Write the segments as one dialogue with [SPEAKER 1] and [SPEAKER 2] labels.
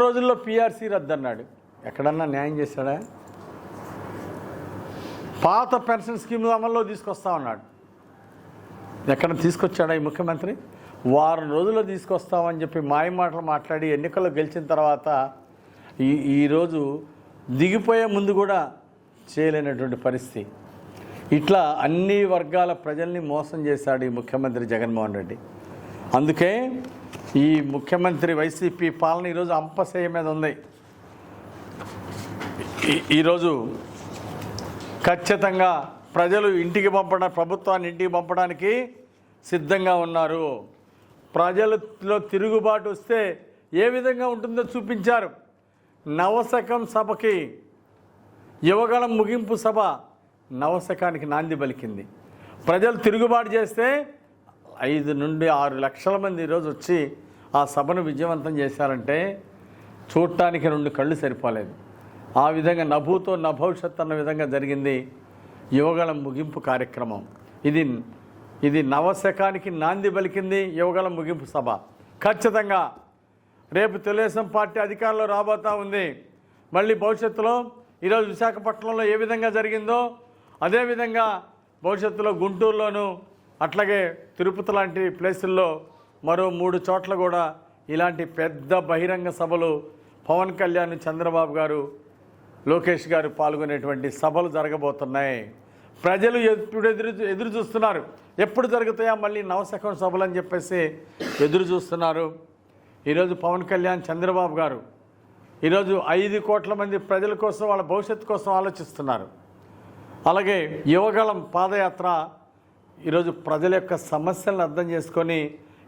[SPEAKER 1] రోజుల్లో పీఆర్సీ రద్దు అన్నాడు ఎక్కడన్నా న్యాయం చేశాడా? పాత పెన్షన్ స్కీమ్ అమల్లో తీసుకొస్తా ఉన్నాడు. ఎక్కడ తీసుకొచ్చాడా ఈ ముఖ్యమంత్రి? వారం రోజుల్లో తీసుకొస్తామని చెప్పి మాయ మాటలు మాట్లాడి ఎన్నికల్లో గెలిచిన తర్వాత ఈ ఈరోజు దిగిపోయే ముందు కూడా చేయలేనటువంటి పరిస్థితి. ఇట్లా అన్ని వర్గాల ప్రజల్ని మోసం చేశాడు ఈ ముఖ్యమంత్రి జగన్మోహన్ రెడ్డి. అందుకే ఈ ముఖ్యమంత్రి వైసీపీ పాలన ఈరోజు అంపశయ్య మీద ఉంది. ఈ- ఈరోజు ఖచ్చితంగా ప్రజలు ఇంటికి పంపడం ప్రభుత్వాన్ని ఇంటికి పంపడానికి సిద్ధంగా ఉన్నారు. ప్రజలలో తిరుగుబాటు వస్తే ఏ విధంగా ఉంటుందో చూపించారు. నవశకం సభకి యువగళం ముగింపు సభ నవశకానికి నాంది పలికింది. ప్రజలు తిరుగుబాటు చేస్తే ఐదు నుండి ఆరు లక్షల మంది ఈరోజు వచ్చి ఆ సభను విజయవంతం చేశారంటే చూడటానికి రెండు కళ్ళు సరిపోలేదు. ఆ విధంగా నభూతో నభవిష్యత్ అన్న విధంగా జరిగింది యువగళం ముగింపు కార్యక్రమం. ఇది ఇది నవశకానికి నాంది పలికింది యువగళం ముగింపు సభ. ఖచ్చితంగా రేపు తెలుగుదేశం పార్టీ అధికారంలో రాబోతా ఉంది. మళ్ళీ భవిష్యత్తులో ఈరోజు విశాఖపట్నంలో ఏ విధంగా జరిగిందో అదేవిధంగా భవిష్యత్తులో గుంటూరులోను అట్లాగే తిరుపతి లాంటి ప్లేసుల్లో మరో మూడు చోట్ల కూడా ఇలాంటి పెద్ద బహిరంగ సభలు పవన్ కళ్యాణ్ చంద్రబాబు గారు లోకేష్ గారు పాల్గొనేటువంటి సభలు జరగబోతున్నాయి. ప్రజలు ఎప్పుడు ఎదురు ఎదురు చూస్తున్నారు. ఎప్పుడు జరుగుతాయా మళ్ళీ నవశకం సభలు అని చెప్పేసి ఎదురు చూస్తున్నారు. ఈరోజు పవన్ కళ్యాణ్ చంద్రబాబు గారు ఈరోజు ఐదు కోట్ల మంది ప్రజల కోసం వాళ్ళ భవిష్యత్తు కోసం ఆలోచిస్తున్నారు. అలాగే యువగళం పాదయాత్ర ఈరోజు ప్రజల యొక్క సమస్యలను అర్థం చేసుకొని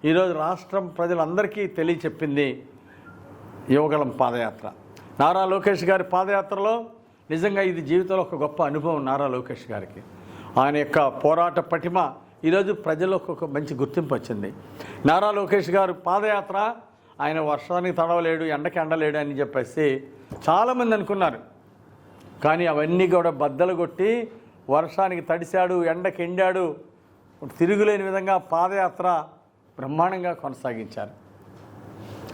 [SPEAKER 1] ఈరోజు రాష్ట్రం ప్రజలందరికీ తెలియచెప్పింది యువగలం పాదయాత్ర. నారా లోకేష్ గారి పాదయాత్రలో నిజంగా ఇది జీవితంలో ఒక గొప్ప అనుభవం నారా లోకేష్ గారికి. ఆయన యొక్క పోరాట పటిమ ఈరోజు ప్రజలకు ఒక మంచి గుర్తింపు వచ్చింది. నారా లోకేష్ గారు పాదయాత్ర ఆయన వర్షానికి తడవలేడు ఎండకి ఎండలేడు అని చెప్పేసి చాలామంది అనుకున్నారు. కానీ అవన్నీ కూడా బద్దలు కొట్టి వర్షానికి తడిశాడు ఎండకి ఎండాడు తిరుగులేని విధంగా పాదయాత్ర బ్రహ్మాండంగా కొనసాగించారు.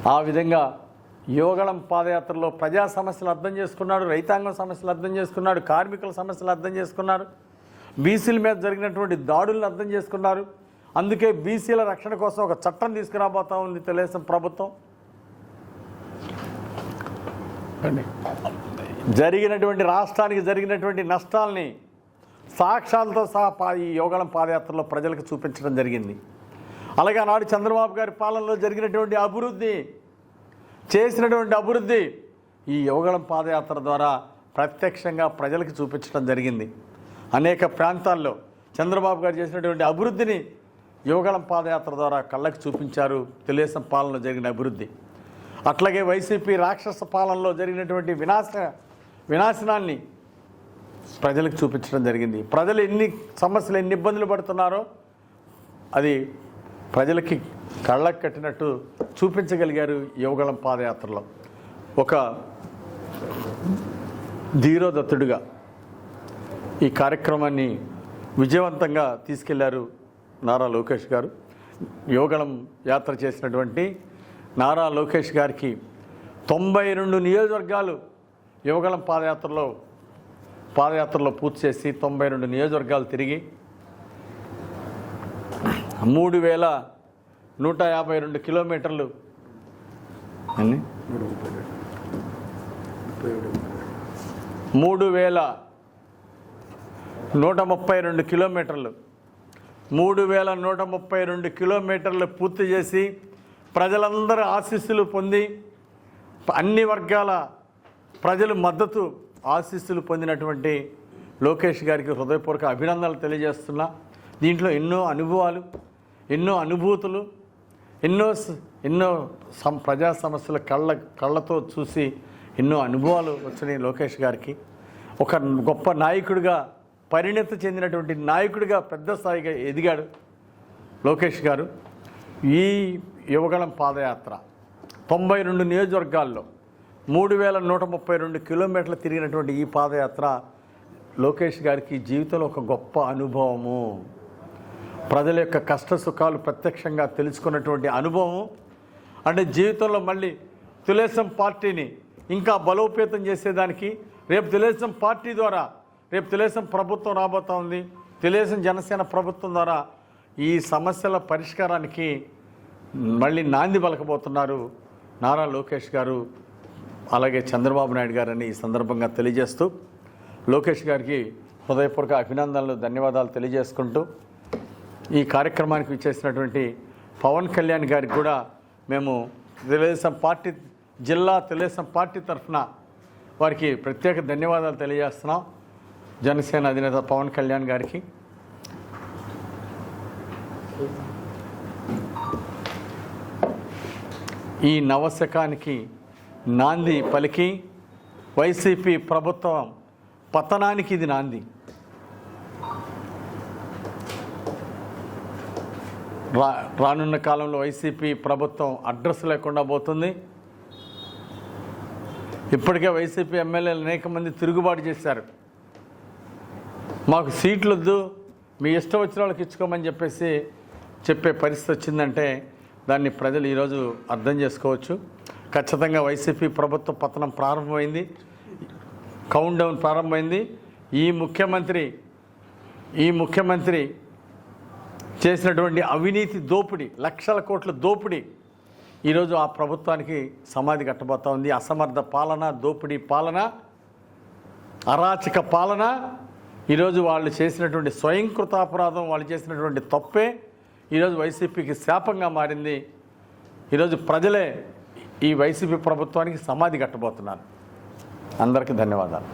[SPEAKER 1] ఆ విధంగా యోగళం పాదయాత్రలో ప్రజా సమస్యలు అర్థం చేసుకున్నాడు రైతాంగం సమస్యలు అర్థం చేసుకున్నాడు కార్మికుల సమస్యలు అర్థం చేసుకున్నారు బీసీల మీద జరిగినటువంటి దాడులను అర్థం చేసుకున్నారు. అందుకే బీసీల రక్షణ కోసం ఒక చట్టం తీసుకురాబోతా ఉంది తెలుగుదేశం ప్రభుత్వం. జరిగినటువంటి రాష్ట్రానికి జరిగినటువంటి నష్టాల్ని సాక్ష్యాలతో సహా పా- ఈ యోగళం పాదయాత్రలో ప్రజలకు చూపించడం జరిగింది. అలాగే ఆనాడు చంద్రబాబు గారి పాలనలో జరిగినటువంటి అభివృద్ధి చేసినటువంటి అభివృద్ధి ఈ యువగళం పాదయాత్ర ద్వారా ప్రత్యక్షంగా ప్రజలకు చూపించడం జరిగింది. అనేక ప్రాంతాల్లో చంద్రబాబు గారు చేసినటువంటి అభివృద్ధిని యువగళం పాదయాత్ర ద్వారా కళ్ళకు చూపించారు. తెలుగుదేశం పాలనలో జరిగిన అభివృద్ధి. అట్లాగే వైసీపీ రాక్షస పాలనలో జరిగినటువంటి వినాశ వినాశనాన్ని ప్రజలకు చూపించడం జరిగింది. ప్రజలు ఎన్ని సమస్యలు ఎన్ని ఇబ్బందులు పడుతున్నారో అది ప్రజలకి కళ్ళకు కట్టినట్టు చూపించగలిగారు యువగళం పాదయాత్రలో. ఒక ధీరోదత్తుడిగా ఈ కార్యక్రమాన్ని విజయవంతంగా తీసుకెళ్ళారు నారా లోకేష్ గారు. యువగళం యాత్ర చేసినటువంటి నారా లోకేష్ గారికి తొంభై రెండు నియోజకవర్గాలు యువగళం పాదయాత్రలో పాదయాత్రలో పూర్తి చేసి తొంభై రెండు నియోజకవర్గాలు తిరిగి మూడు వేల నూట యాభై రెండు కిలోమీటర్లు. మూడు వేల నూట ముప్పై రెండు కిలోమీటర్లు. మూడు వేల నూట ముప్పై రెండు కిలోమీటర్లు పూర్తి చేసి ప్రజలందరూ ఆశీస్సులు పొంది అన్ని వర్గాల ప్రజలు మద్దతు ఆశీస్సులు పొందినటువంటి లోకేష్ గారికి హృదయపూర్వక అభినందనలు తెలియజేస్తున్నా. దీంట్లో ఎన్నో అనుభవాలు ఎన్నో అనుభూతులు ఎన్నో ఎన్నో సం ప్రజా సమస్యల కళ్ళ కళ్ళతో చూసి ఎన్నో అనుభవాలు వచ్చినాయి లోకేష్ గారికి. ఒక గొప్ప నాయకుడిగా పరిణతి చెందినటువంటి నాయకుడిగా పెద్ద స్థాయిగా ఎదిగాడు లోకేష్ గారు. ఈ యువగళం పాదయాత్ర తొంభై రెండు నియోజకవర్గాల్లో మూడు వేల నూట ముప్పై రెండు కిలోమీటర్లు తిరిగినటువంటి ఈ పాదయాత్ర లోకేష్ గారికి జీవితంలో ఒక గొప్ప అనుభవము. ప్రజల యొక్క కష్ట సుఖాలు ప్రత్యక్షంగా తెలుసుకున్నటువంటి అనుభవం అంటే జీవితంలో మళ్ళీ తెలుగుదేశం పార్టీని ఇంకా బలోపేతం చేసేదానికి రేపు తెలుగుదేశం పార్టీ ద్వారా రేపు తెలుగుదేశం ప్రభుత్వం రాబోతా ఉంది. తెలుగుదేశం జనసేన ప్రభుత్వం ద్వారా ఈ సమస్యల పరిష్కారానికి మళ్ళీ నాంది పలకబోతున్నారు నారా లోకేష్ గారు అలాగే చంద్రబాబు నాయుడు గారని ఈ సందర్భంగా తెలియజేస్తూ లోకేష్ గారికి హృదయపూర్వక అభినందనలు ధన్యవాదాలు తెలియజేసుకుంటూ ఈ కార్యక్రమానికి విచ్చేసినటువంటి పవన్ కళ్యాణ్ గారికి కూడా మేము తెలుగుదేశం పార్టీ జిల్లా తెలుగుదేశం పార్టీ తరఫున వారికి ప్రత్యేక ధన్యవాదాలు తెలియజేస్తున్నాం. జనసేన అధినేత పవన్ కళ్యాణ్ గారికి. ఈ నవశకానికి నాంది పలికి వైసీపీ ప్రభుత్వం పతనానికి ఇది నాంది. రా రానున్న కాలంలో వైసీపీ ప్రభుత్వం అడ్రస్ లేకుండా పోతుంది. ఇప్పటికే వైసీపీ ఎమ్మెల్యేలు అనేక మంది తిరుగుబాటు చేశారు. మాకు సీట్లు వద్దు మీ ఇష్టం వచ్చిన వాళ్ళకి ఇచ్చుకోమని చెప్పేసి చెప్పే పరిస్థితి వచ్చిందంటే దాన్ని ప్రజలు ఈరోజు అర్థం చేసుకోవచ్చు. ఖచ్చితంగా వైసీపీ ప్రభుత్వ పతనం ప్రారంభమైంది. కౌంట్ డౌన్ ప్రారంభమైంది. ఈ ముఖ్యమంత్రి ఈ ముఖ్యమంత్రి చేసినటువంటి అవినీతి దోపిడీ లక్షల కోట్ల దోపిడీ ఈరోజు ఆ ప్రభుత్వానికి సమాధి కట్టబోతా ఉంది. అసమర్థ పాలన దోపిడీ పాలన అరాచక పాలన ఈరోజు వాళ్ళు చేసినటువంటి స్వయంకృతాపరాధం వాళ్ళు చేసినటువంటి తప్పే ఈరోజు వైసీపీకి శాపంగా మారింది. ఈరోజు ప్రజలే ఈ వైసీపీ ప్రభుత్వానికి సమాధి కట్టబోతున్నారు. అందరికీ ధన్యవాదాలు.